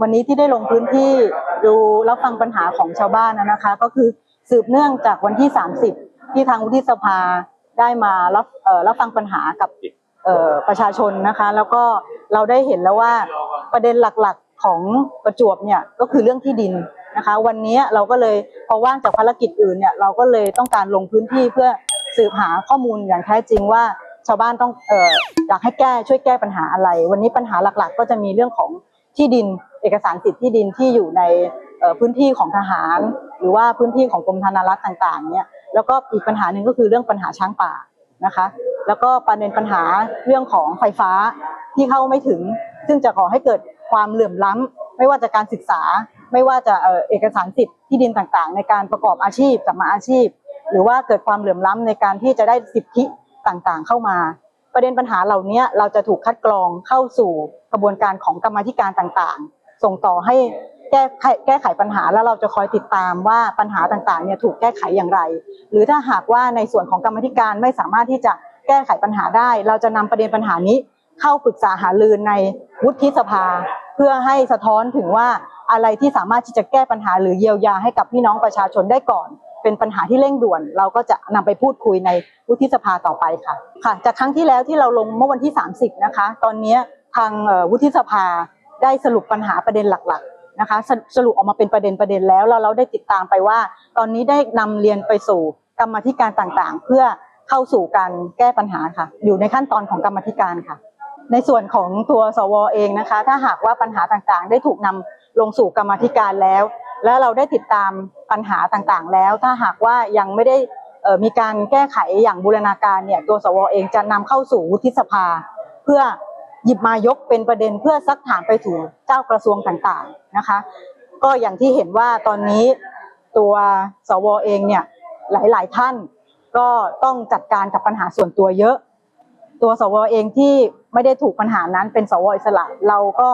วันนี้ที่ได้ลงพื้นที่ดูรับฟังปัญหาของชาวบ้านนะคะ ก็คือสืบเนื่องจากวันที่ 30 ที่ทางวุฒิสภาได้มารับเอ่อรับฟังปัญหากับเอ่อประชาชนนะคะ แล้วก็เราได้เห็นแล้วว่าประเด็นหลักๆของประจวบเนี่ยก็คือเรื่องที่ดินนะคะ วันนี้เราก็เลยพอว่างจากภารกิจอื่นเนี่ยเราก็เลยต้องการลงพื้นที่เพื่อสืบหาข้อมูลอย่างแท้จริงว่าชาวบ้านต้องเอ่ออยากให้แก้ช่วยแก้ปัญหาอะไร วันนี้ปัญหาหลักๆ ก็จะมีเรื่องของที่ดิน เอกสารสิทธิ์ที่ดินที่อยู่ในพื้นที่ของทหาร หรือว่าพื้นที่ของกรมธนารักษ์ต่างๆเนี่ยแล้วก็อีกปัญหาหนึ่งก็คือเรื่องปัญหาช้างป่านะคะ แล้วก็ประเด็นปัญหาเรื่องของไฟฟ้าที่เข้าไม่ถึง ซึ่งจะก่อให้เกิดความเหลื่อมล้ำไม่ว่าจะการศึกษา ไม่ว่าจะเอกสารสิทธิ์ที่ดินต่างๆ ในการประกอบอาชีพสัมมาอาชีพ หรือว่าเกิดความเหลื่อมล้ำในการที่จะได้สิทธิต่างๆ เข้ามา ประเด็นปัญหาเหล่านี้เราจะถูกคัดกรองเข้าสู่กระบวนการของกรรมธิการต่างๆ ส่งต่อให้แก้ไขแก้ไขปัญหาแล้วเราจะคอยติดตามว่าปัญหาต่างๆเนี่ยถูกแก้ไขอย่างไร หรือถ้าหากว่าในส่วนของกรรมธิการไม่สามารถที่จะแก้ไขปัญหาได้ เราจะนำประเด็นปัญหานี้เข้าปรึกษาหารือในวุฒิสภา เพื่อให้สะท้อนถึงว่าอะไรที่สามารถที่จะแก้ปัญหาหรือเยียวยาให้กับพี่น้องประชาชนได้ก่อน เป็นปัญหาที่เร่งด่วน เราก็จะนำไปพูดคุยในวุฒิสภาต่อไปค่ะค่ะจากครั้งที่แล้วที่เราลงเมื่อวันที่ 30 นะคะ ตอนนี้ทางวุฒิสภา ได้สรุปปัญหาประเด็นหลักๆนะคะสสรุปออกมาเป็นประเด็นประเด็นแล้วแล้วเราได้ติดตามไปว่า ตอนนี้ได้นำเรียนไปสู่กรรมธิการต่างๆ เพื่อเข้าสู่การแก้ปัญหาค่ะ อยู่ในขั้นตอนของกรรมธิการค่ะ ในส่วนของตัวสวเองนะคะ ถ้าหากว่าปัญหาต่างๆ ได้ถูกนำลงสู่กรรมธิการแล้ว และเราได้ติดตามปัญหาต่างๆ แล้ว ถ้าหากว่ายังไม่ได้มีการแก้ไขอย่างบูรณาการเนี่ยตัวสวเองจะนำเข้าสู่วุฒิสภา เพื่อ หยิบมายกเป็นประเด็นเพื่อซักถามไปถึงเจ้ากระทรวงต่างๆนะคะ ก็อย่างที่เห็นว่าตอนนี้ตัวสวเองเนี่ยหลายๆท่านก็ต้องจัดการกับปัญหาส่วนตัวเยอะ ตัวสวเองที่ไม่ได้ถูกปัญหานั้นเป็นสวอิสระเราก็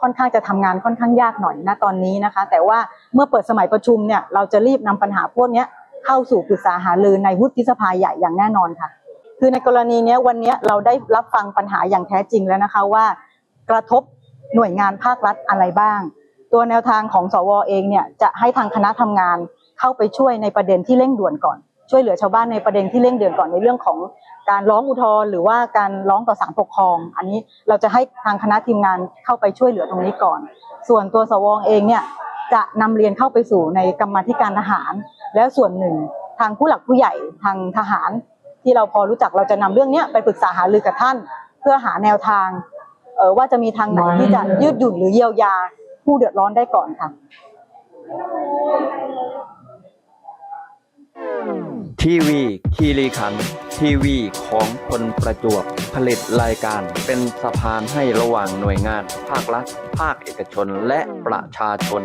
ค่อนข้างจะทำงานค่อนข้างยากหน่อยนะตอนนี้นะคะ แต่ว่าเมื่อเปิดสมัยประชุมเนี่ยเราจะรีบนำปัญหาพวกนี้เข้าสู่ปรึกษาหารือในวุฒิสภาใหญ่อย่างแน่นอนค่ะ คือในกรณีนี้วันนี้เราได้รับฟังปัญหาอย่างแท้จริงแล้วนะคะว่า กระทบหน่วยงานภาครัฐอะไรบ้าง ตัวแนวทางของสวเองเนี่ยจะให้ทางคณะทำงานเข้าไปช่วยในประเด็นที่เร่งด่วนก่อน ช่วยเหลือชาวบ้านในประเด็นที่เร่งด่วนก่อนในเรื่องของการร้องอุทธรณ์หรือว่าการร้องต่อศาลปกครอง อันนี้เราจะให้ทางคณะทีมงานเข้าไปช่วยเหลือตรงนี้ก่อน ส่วนตัวสวเองเนี่ยจะนำเรียนเข้าไปสู่ในกรรมธิการทหาร แล้วส่วนหนึ่งทางผู้หลักผู้ใหญ่ทางทหาร ที่เราพอรู้จักเราจะนำเรื่องเนี้ยไปปรึกษาหารือกับท่าน เพื่อหาแนวทางเออว่าจะมีทางไหนที่จะยืดหยุ่นหรือเยียวยาผู้เดือดร้อนได้ก่อนค่ะทีวีคีรีขันธ์ทีวีของคนประจวบผลิตรายการเป็นสะพานให้ระหว่างหน่วยงาน ภาครัฐ ภาคเอกชนและประชาชน